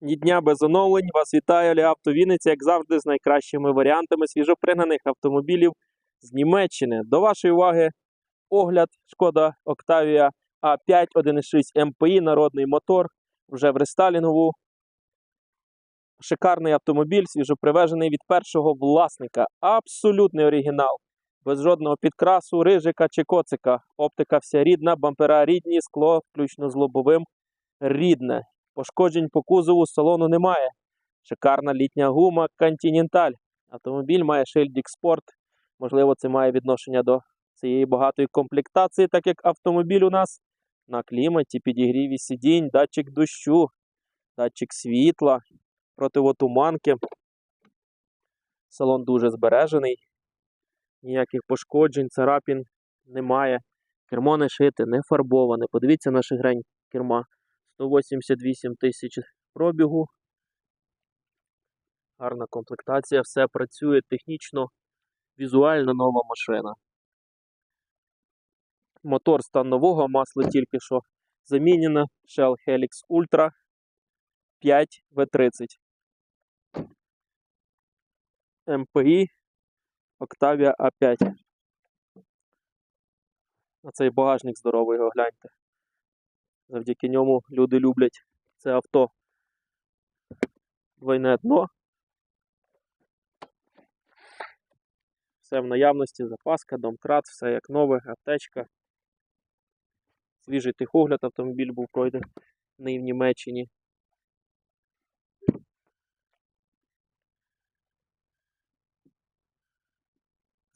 Ні дня без оновлень. Вас вітає Олег Авто Вінниця, як завжди, з найкращими варіантами свіжопригнаних автомобілів з Німеччини. До вашої уваги огляд Шкода Octavia A5 1.6 MPI, народний мотор, вже в рестайлінгу. Шикарний автомобіль, свіжопривезений від першого власника. Абсолютний оригінал. Без жодного підкрасу, рижика чи коцика. Оптика вся рідна, бампера рідні, скло, включно з лобовим, рідне. Пошкоджень по кузову салону немає. Шикарна літня гума Continental. Автомобіль має шильдик спорт. Можливо, це має відношення до цієї багатої комплектації, так як автомобіль у нас на кліматі, підігріві сидінь, датчик дощу, датчик світла, противотуманки. Салон дуже збережений. Ніяких пошкоджень, царапін немає. Кермо не шите, не фарбоване. Подивіться на шигрень керма. 188 тисяч пробігу. Гарна комплектація, все працює технічно, візуально нова машина. Мотор стан нового, масло тільки що замінено. Shell Helix Ultra 5 V30. MPI Octavia A5. А цей багажник здоровий, його гляньте. Завдяки ньому люди люблять це авто. Двойне дно. Все в наявності, запаска, домкрат, все як нове, аптечка. Свіжий техогляд автомобіль був пройдений в Німеччині.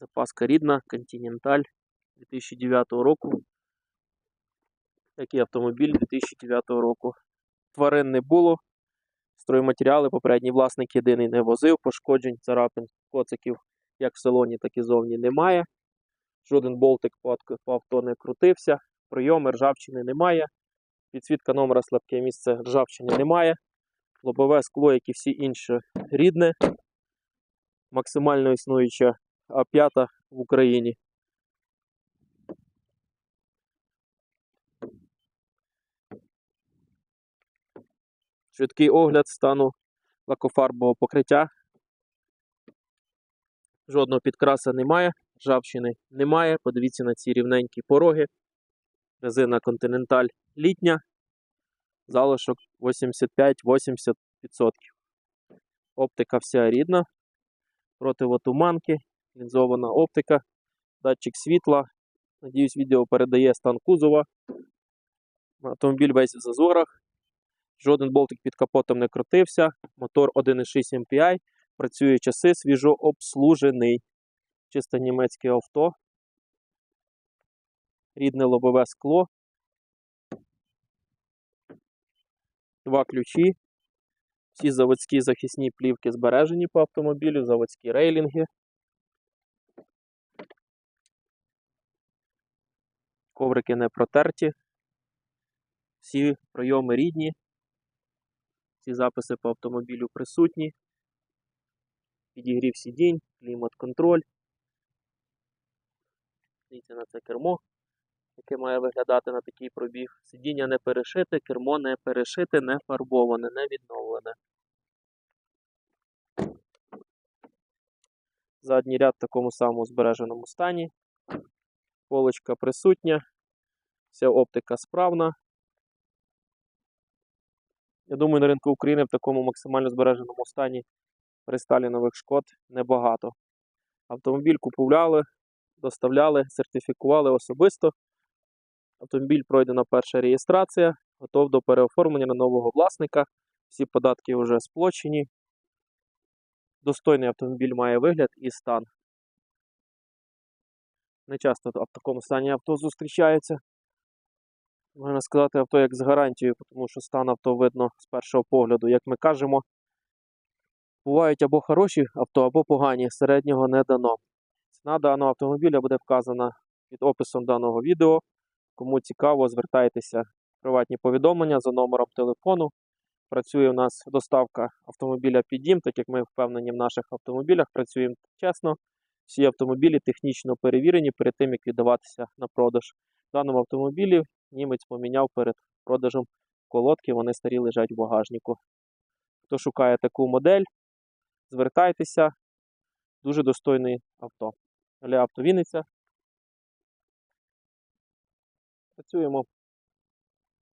Запаска рідна, Continental 2009 року. Такий автомобіль 2009 року. Тварин не було. Стройматеріали попередній власник єдиний не возив, пошкоджень, царапин, коциків як в салоні, так і зовні немає. Жоден болтик по авто не крутився. Прийоми ржавчини немає. Підсвітка номера слабке місце ржавчини немає. Лобове скло, як і всі інші, рідне. Максимально існуюча А5 в Україні. Швидкий огляд стану лакофарбового покриття. Жодного підкраса немає, ржавчини немає. Подивіться на ці рівненькі пороги. Резина Continental літня. Залишок 85-80%. Оптика вся рідна. Противотуманки, лінзована оптика, датчик світла. Надіюсь, відео передає стан кузова. Автомобіль весь в зазорах. Жоден болтик під капотом не крутився. Мотор 1.6 MPI. Працює часи, свіжо обслужений. Чисто німецьке авто. Рідне лобове скло. Два ключі. Всі заводські захисні плівки збережені по автомобілю, заводські рейлінги. Коврики не протерті. Всі прийоми рідні. Всі записи по автомобілю присутні. Підігрів сидінь, клімат-контроль. Дивіться на це кермо, яке має виглядати на такий пробіг. Сидіння не перешите, кермо не перешите, не фарбоване, не відновлене. Задній ряд в такому самому збереженому стані. Полочка присутня. Вся оптика справна. Я думаю, на ринку України в такому максимально збереженому стані рестайлінових шкод небагато. Автомобіль купували, доставляли, сертифікували особисто. Автомобіль пройдена перша реєстрація, готов до переоформлення на нового власника. Всі податки вже сплочені. Достойний автомобіль має вигляд і стан. Не часто в такому стані авто зустрічається. Можна сказати, авто як з гарантією, тому що стан авто видно з першого погляду. Як ми кажемо, бувають або хороші авто, або погані, середнього не дано. Ціна даного автомобіля буде вказана під описом даного відео. Кому цікаво, звертайтеся. в Приватні повідомлення за номером телефону. Працює у нас доставка автомобіля під дім, так як ми впевнені в наших автомобілях, працюємо чесно. Всі автомобілі технічно перевірені перед тим, як віддаватися на продаж. В даному автомобілі німець поміняв перед продажем колодки, вони старі лежать в багажнику. Хто шукає таку модель, звертайтеся. Дуже достойне авто. Аліавто Вінниця. Працюємо